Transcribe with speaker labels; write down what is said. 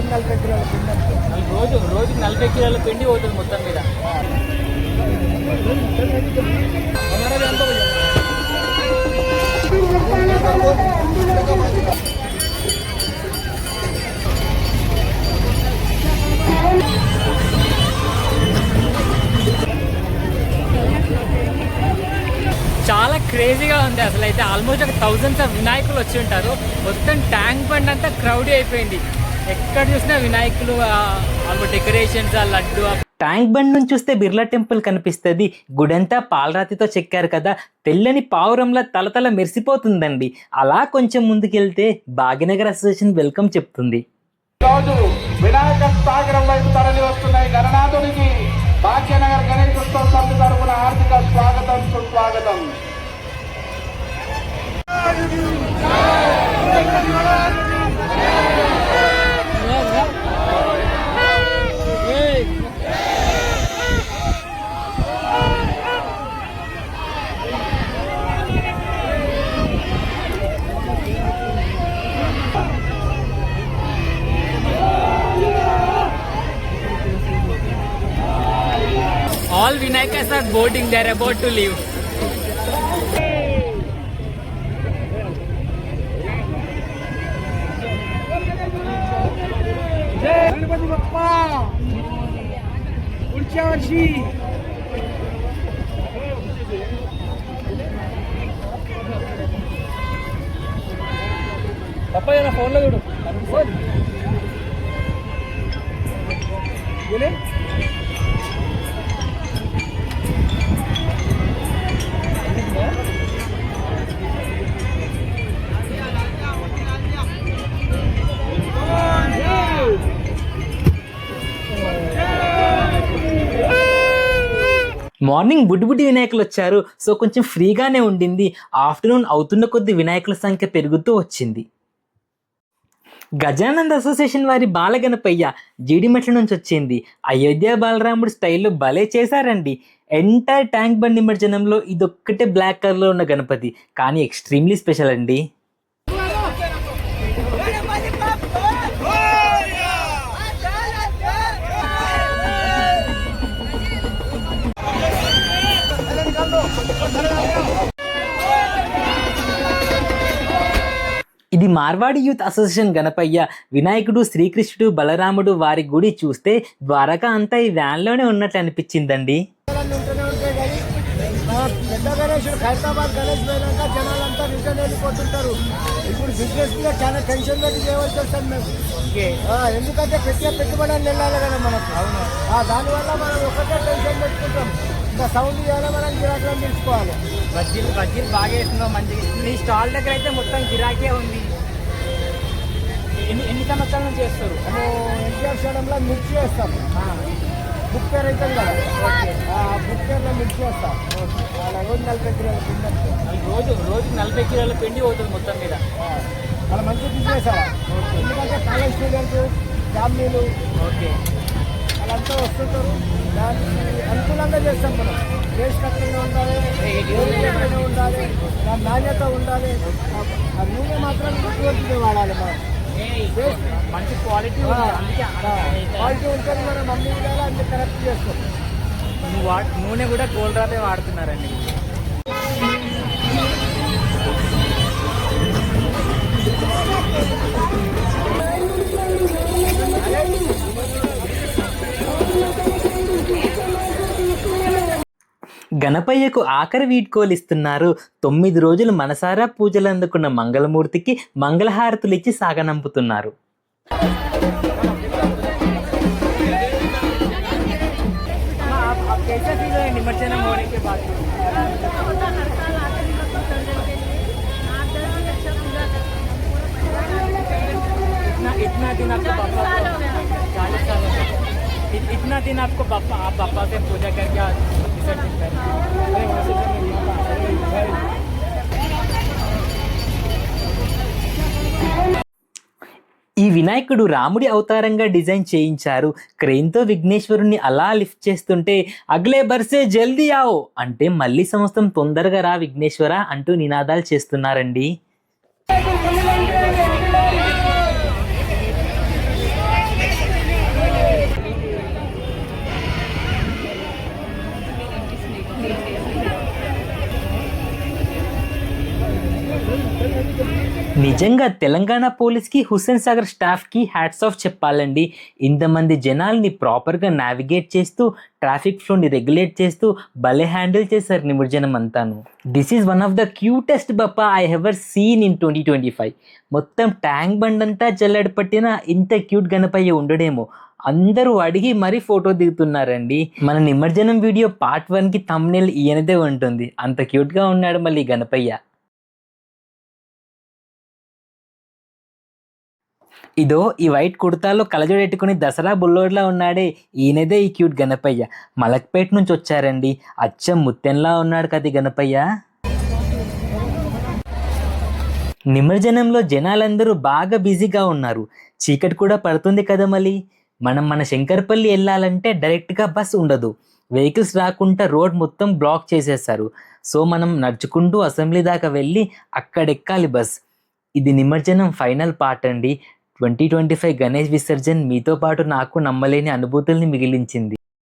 Speaker 1: రోజు నలభై కిలోల పిండి
Speaker 2: రోజు రోజు నలభై కిలోల పిండి పోతుంది మొత్తం మీద. చాలా క్రేజీగా ఉంది అసలు అయితే. ఆల్మోస్ట్ ఒక థౌజండ్స్ ఆఫ్ వినాయకులు వచ్చి ఉంటారు. మొత్తం ట్యాంక్ బండ్ అంతా క్రౌడీ అయిపోయింది. ఎక్కడ చూసినా వినాయకులు డెకరేషన్స్ ఆ లడ్డు ట్యాంక్ బండ్ నుంచి చూస్తే బిర్లా టెంపుల్ కనిపిస్తుంది. గుడంతా పాలరాతితో చెక్కారు కదా. తెల్లని పావురంలా తలతల మెరిసిపోతుందండి. అలా కొంచెం ముందుకెళ్తే భాగ్యనగర్ అసోసియేషన్ వెల్కమ్ చెప్తుంది.
Speaker 3: రోజు వినాయక సాగరం వైపు తరలి వస్తున్నాయి గణనాథునికి. భాగ్యనగర్ గణేష్ ఉత్సవ సమితి తరపున ఆర్థిక స్వాగతం సుస్వాగతం.
Speaker 2: Like us are boarding, they're about to leave.
Speaker 1: Ganpati Bappa पुढच्या वर्षी
Speaker 2: बाप्पा यांना फोनला जोडू फ़ोन
Speaker 1: गेले
Speaker 2: మార్నింగ్ బుడ్డి వినాయకులు వచ్చారు. సో కొంచెం ఫ్రీగానే ఉండింది. ఆఫ్టర్నూన్ అవుతున్న కొద్ది వినాయకుల సంఖ్య పెరుగుతూ వచ్చింది. గజానంద్ అసోసియేషన్ వారి బాలగణపయ్య జీడిమెట్ల నుంచి వచ్చింది. అయోధ్య బాలరాముడు స్టైల్లో భలే చేశారండి. ఎంటైర్ ట్యాంక్ బండ్ నిమజ్జనంలో ఇదొక్కటే బ్లాక్ కలర్లో ఉన్న గణపతి. కానీ ఎక్స్ట్రీమ్లీ స్పెషల్ అండి. ఇది మార్వాడి యూత్ అసోసియేషన్ గణపయ్య. వినాయకుడు శ్రీకృష్ణుడు బలరాముడు వారి గుడి చూస్తే ద్వారకా అంతా ఈ వ్యాన్లోనే ఉన్నట్లు అనిపించిందండి.
Speaker 1: పెద్ద గణేశుడు హైదరాబాద్ గణేష్ పోయినాక అంతా రిటర్న్ వెళ్ళిపోతుంటారు ఇప్పుడు బిజినెస్ మీద చాలా టెన్షన్ పెట్టి చేయవలసి వస్తుంది మేము ఎందుకంటే పెట్టే పెట్టుబడాన్ని వెళ్ళాలి కదా మనకు దానివల్ల మనం ఒకటే టెన్షన్ పెట్టుకుంటాం. ఇంకా సౌండ్ చేయాలి మనం గిరాకులను తీసుకోవాలి
Speaker 2: బజ్జీలు బజ్జీలు బాగా వేస్తున్నావు మంచిగా నీ స్టాల్ దగ్గర అయితే మొత్తం గిరాకే ఉంది. ఎన్ని ఎన్ని సంవత్సరాల నుంచి చేస్తారు?
Speaker 1: మేము ఎన్టీఆర్ స్టేడియంలో మిర్చి వేస్తాం. బుక్ పేరు అవుతుంది కదా? ఆ బుక్ పేరులో మిర్చి వేస్తాం. రోజు నలభై కిలోల పిండి.
Speaker 2: రోజు రోజు నలభై కిలోల పిండి పోతుంది మొత్తం మీద.
Speaker 1: చాలా మంచి బిజినెస్ ఎందుకంటే కాలేజ్ స్టూడెంట్స్ ఫ్యామిలీలు.
Speaker 2: ఓకే
Speaker 1: వాళ్ళంతా వస్తుంటారు. దానికి అనుకూలంగా చేస్తాం మనం. దేశకట్టంగా ఉండాలి ఏరియాగా ఉండాలి దాని నాణ్యత ఉండాలి. ఆ- నూనె మాత్రం ఇటువంటిది వాడాలి మనం.
Speaker 2: మంచి క్వాలిటీ
Speaker 1: క్వాలిటీ ఉంటుంది మనం అన్ని విధాలు అన్ని కరెక్ట్ చేస్తాం.
Speaker 2: నూనె కూడా గోల్డ్ రాతే వాడుతున్నారండి. గణపయ్యకు ఆఖరి వీడ్కోలిస్తున్నారు. తొమ్మిది రోజులు మనసారా పూజలు అందుకున్న మంగళమూర్తికి మంగళహారతులు ఇచ్చి సాగనంపుతున్నారు నిమజ్జనం इतना इतना दिन आपको पापा चालीस साल हो गए। इत- इतना दिन आपको पापा आप पापा से पूजा करके आज विसर्जन कर ఈ వినాయకుడు రాముడి అవతారంగా డిజైన్ చేయించారు క్రెయిన్తో విఘ్నేశ్వరుణ్ణి అలా లిఫ్ట్ చేస్తుంటే అగ్లే బర్సే జల్దీ ఆవో అంటే మళ్ళీ సంవత్సరం తొందరగా రా విఘ్నేశ్వర అంటూ నినాదాలు చేస్తున్నారండి నిజంగా తెలంగాణ పోలీస్కి హుస్సేన్ సాగర్ స్టాఫ్కి హ్యాట్స్ ఆఫ్ చెప్పాలండి. ఇంతమంది జనాల్ని ప్రాపర్గా నావిగేట్ చేస్తూ ట్రాఫిక్ ఫ్లోని రెగ్యులేట్ చేస్తూ భలే హ్యాండిల్ చేశారు నిమజ్జనం అంతాను. This is one of the cutest Bappa I ever seen in twenty twenty five మొత్తం ట్యాంక్ బండ్ అంతా జల్లెడ పట్టిన ఇంత క్యూట్ గణపయ్య ఉండడేమో. అందరూ అడిగి మరీ ఫోటో దిగుతున్నారండి. మన నిమజ్జనం వీడియో పార్ట్ వన్కి తమ్నేల్ ఈయనదే ఉంటుంది. అంత క్యూట్గా ఉన్నాడు మళ్ళీ గణపయ్య. ఇదో ఈ వైట్ కుర్తాలో కలజోడెట్టుకుని దసరా బుల్లోడ్లా ఉన్నాడే. ఈయనదే ఈ క్యూట్ గణపయ్య. మలక్పేట నుంచి వచ్చారండి. అచ్చం ముత్తెంలా ఉన్నాడు కది గణపయ్య. నిమజ్జనంలో జనాలందరూ బాగా బిజీగా ఉన్నారు. చీకటి కూడా పడుతుంది కదా మళ్ళీ. మనం మన శంకర్పల్లి వెళ్ళాలంటే డైరెక్ట్గా బస్ ఉండదు. వెహికల్స్ రాకుండా రోడ్ మొత్తం బ్లాక్ చేసేస్తారు. సో మనం నడుచుకుంటూ అసెంబ్లీ దాకా వెళ్ళి అక్కడెక్కాలి బస్. ఇది నిమజ్జనం ఫైనల్ పార్ట్ అండి. Twenty twenty five Ganesh Visarjan మీతో పాటు నాకు నమ్మలేని అనుభూతుల్ని మిగిలించింది.